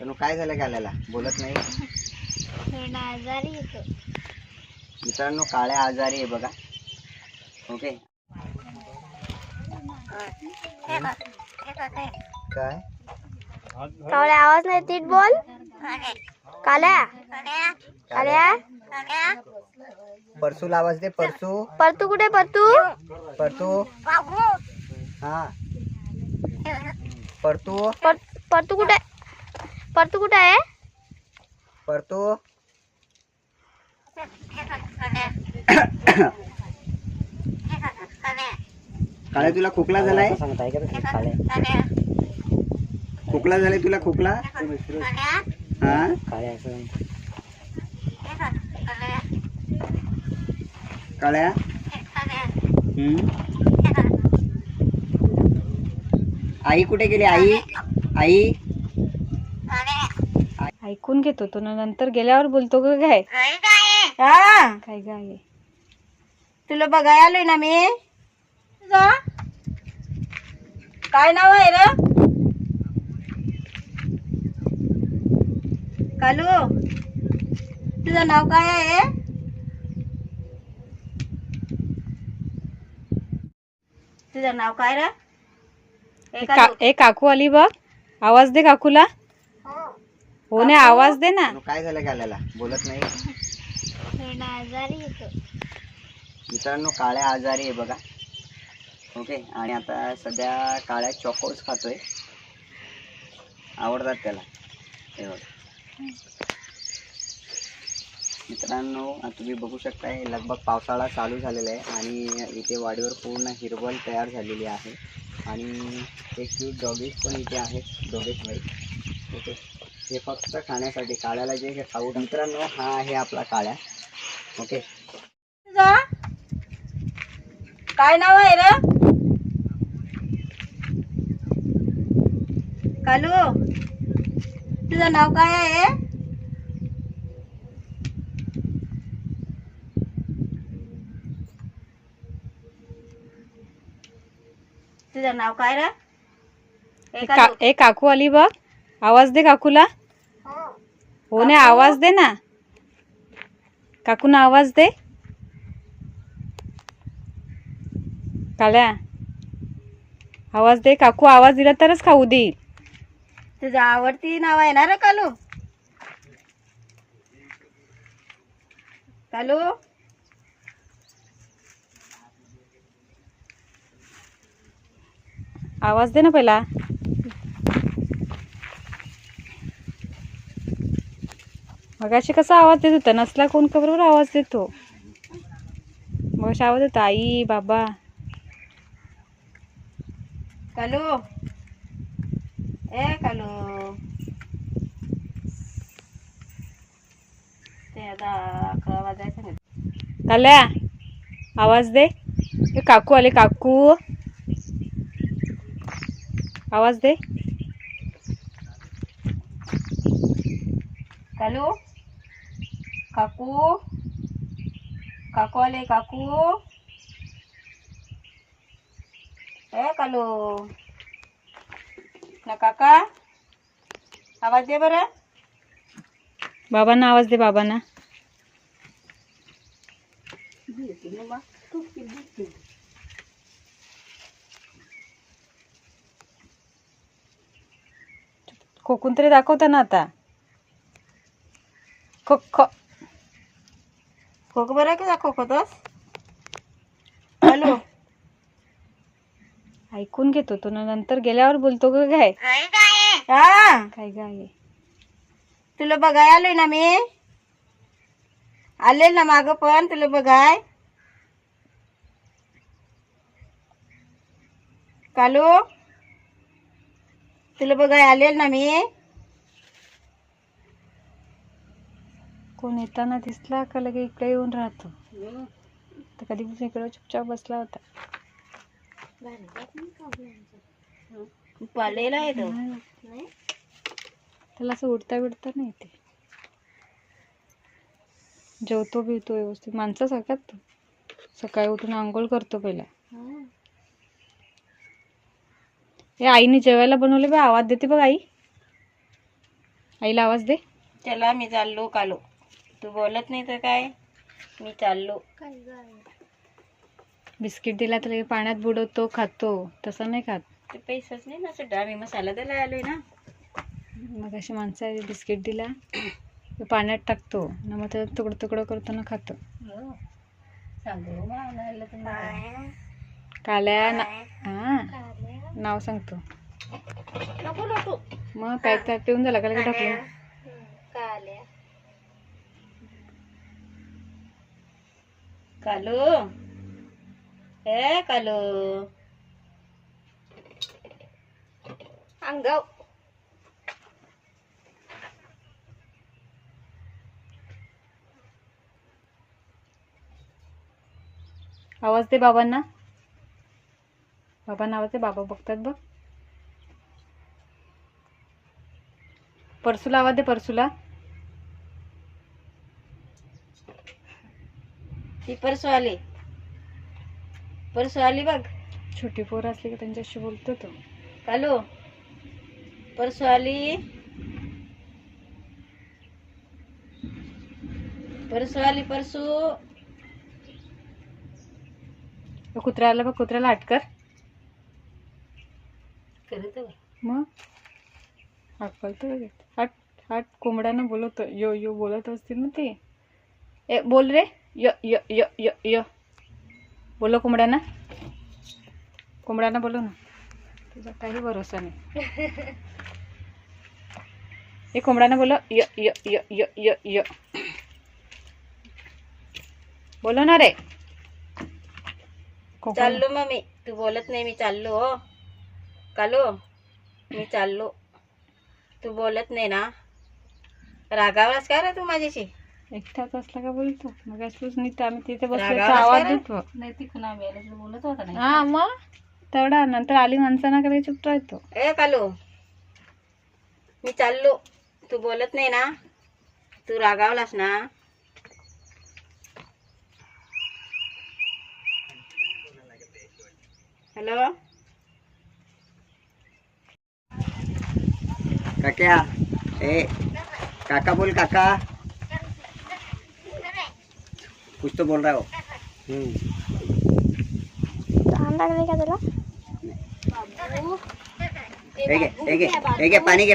तनु काय झालं गाल्याला? बोलत नाही? थोडा आजारी येतो मित्रांनो काळ्या आजारी आहे बघा. ओके? काय? कावळ्या आवाज नाही तीट बोल. काल्या? काल्या? परसूला आवाज दे परसू. परतू कुठे परतू? परतू. हा. परतू. पर- परतू कुठे? परतू कुठे आहे? परतू. काळे तुला खोकला झालाय? खोकला झालाय तुला खोकला? हा? काळ्या? आई कुठे गेली? आई? आई? ऐकून घेतो. तो ना नंतर गेल्यावर बोलतो का काय हा? काय काय तुला बघायला आलोय ना मी? तुझं काय नाव आहे र? कालू तुझं नाव काय आहे? तुझं नाव काय र? ए काकू आली बघ. आवाज दे काकूला. हो ने आवाज दे ना. काय झालं गाल्याला बोलत नाही? आजारी येतो मित्रांनो काळ्या आजारी आहे बघा. ओके आणि आता सध्या काळ्या चॉकोज खातोय. आवडतात त्याला. हे बघा. मित्रांनो तुम्ही बघू शकता हे लगभग पावसाळा चालू झालेला आहे आणि इथे वाडीवर पूर्ण हिरवळ तयार झालेली आहे. आणि एक क्यूट डॉगीज पण इथे आहेत डॉगेज वाईट ओके. हे फक्त खाण्यासाठी काळ्याला जे हे खाऊ. मित्रांनो हा आहे आपला काळ्या. ओके तुझं काय नाव आहे र? कालू तुझं नाव काय आहे? तुझं नाव काय र? ए का कालू. ए काकू आली बघ. आवाज दे काकूला. हो ने आवाज दे ना. काकूना आवाज दे. काल्या आवाज दे. काकू आवाज दिला तरच खाऊ देईल. तुझं आवडती नाव आहे ना रे कालू? कालू? आवाज दे ना पहिला. मगाशी कसा आवाज देत होता? नसला कोण का बरोबर आवाज देतो? मगाशी आवाज देतो आई बाबा. कालू? ए कालू. ते आता अकरा वाजायचं नाही काल्या आवाज दे. ए काकू आले काकू. आवाज दे. कालू? काकू काकू आले काकू ए कालू ना काका आवाज दे बरं बाबांना आवाज दे बाबांना खोकून तरी दाखवता ना आता खो खो खोक बरं का खोकतोस? कालू ऐकून घेतो तो ना नंतर गेल्यावर बोलतो का काय हा. काय काय तुला बघाय आलोय ना मी? आले ना माग पण तुला बघाय. कालू? तुला बघाय आले ना मी? कोण येताना दिसला का लगे इकडे येऊन राहतो? तर कधीपासून इकडे चुपचाप बसला होता. पालेला आहे तो. त्याला असं उडता बिडता नाही ते जेवतो बिवतो व्यवस्थित. माणसासारखाच तो. सकाळी उठून आंघोळ करतो पहिला. हे आईने जेवायला बनवले बा. आवाज देते बघ आई. आईला आवाज दे. चला मी चाललो कालो. तू बोलत नाही तर काय? मी चाललो. बिस्किट दिला तर पाण्यात बुडवतो खातो. तसं नाही खात. ते पैसाच नाही ना सुद्धा मी मसाला द्यायला आलोय ना. मग अशी माणसं आहे बिस्किट दिला. ते पाण्यात टाकतो. आणि मग त्याचं तुकडं तुकडं करतो ना खातो सांगू मला तुम्हाला काल्या ना हा? नाव सांगतो. मग काय पिऊन झाला का लगे कालू? ए कालू? अंगाव आवाज दे बाबांना. बाबांना आवाज दे बाबा बघतात बघ. परसूला आवाज दे परसूला. ती परसू आली. परसू आली बघ. छोटी पोरं असली की त्यांच्याशी बोलतो तो. कालू परसू आली. परसू आली परसू. कुत्रा आला बघ कुत्र्याला अटकर करत मग? हट हट कोंबड्यानं बोलवतो यो यो बोलत असतील ना ते. ए बोल रे. य य य य य. बोलो कोंबड्यांना. कोंबड्यांना बोलो ना. तुझा काही भरोसा नाही. हे कोंबड्यांना बोलो य य य य य य. बोलो ना रे. चाललो चाललो मम्मी. तू बोलत नाही मी चाललो हो. कालो मी चाललो. तू बोलत नाही ना. रागावलास का रे तू माझ्याशी? एकटाच असला का बोलतो? मग आम्ही तिथे बसलो तर रागावलास आवाज? देतो नाही तिकडून आम्ही बोलत होता नाही. हा मग? तेवढा नंतर आली माणसांना कडे चुप राहतो? ए कालू मी चाललो. तू बोलत नाही ना? तू रागावलास ना? हॅलो? काक्या ए काका बोल काका. कुछ तो बोल रहा हो हम्म. तहान लागली का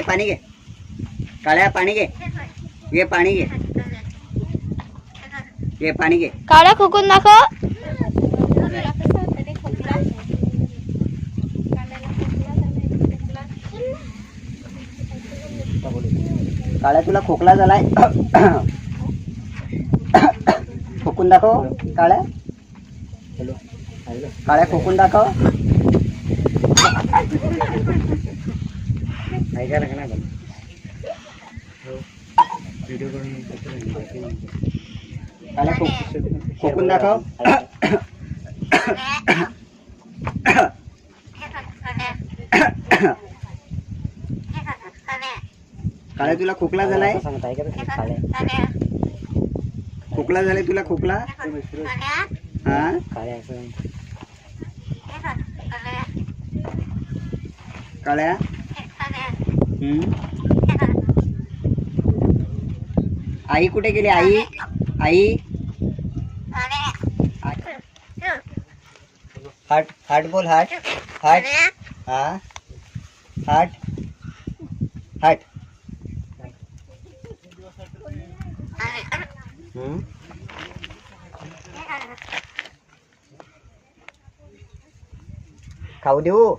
पाणी घे काळ्या पाणी घे घे पाणी घे घे पाणी घे कावळ्या खुकून दाखव काळ्या तुला खोकला झालाय। खोकून दाखव काळ्या? काळ्या खोकून दाखव ऐका काळ्या खोकून दाखव काळ्या तुला खोकला झालाय? खोकला झालाय तुला खोकला? हा? काळ्या? आई कुठे गेली आई? आई? हाट हाट बोल हाट. हाट. हा? हाट. हाट. खाऊ देऊ?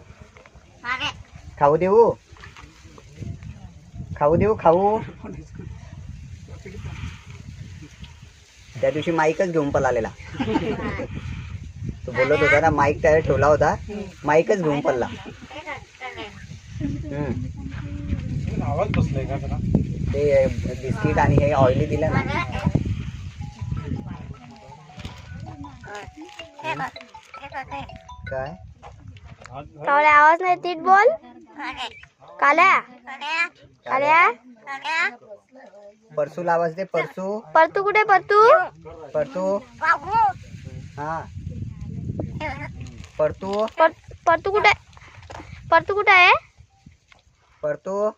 खाऊ देऊ? खाऊ देऊ खाऊ. त्या दिवशी माईकच घेऊन पळालेला. तो बोलत होता ना माईक त्याला ठेवला होता. माईकच घेऊन पडला हम्म. ते बिस्किट आणि हे ऑइली दिलं ना. काय? कावळ्या आवाज नाही तीट बोल. काल्या? काल्या? परसू आवाज दे परसू. परतू कुठे परतू? परतू. हा. परतू. पर- परतू कुठे? परतू कुठे आहे? परतू.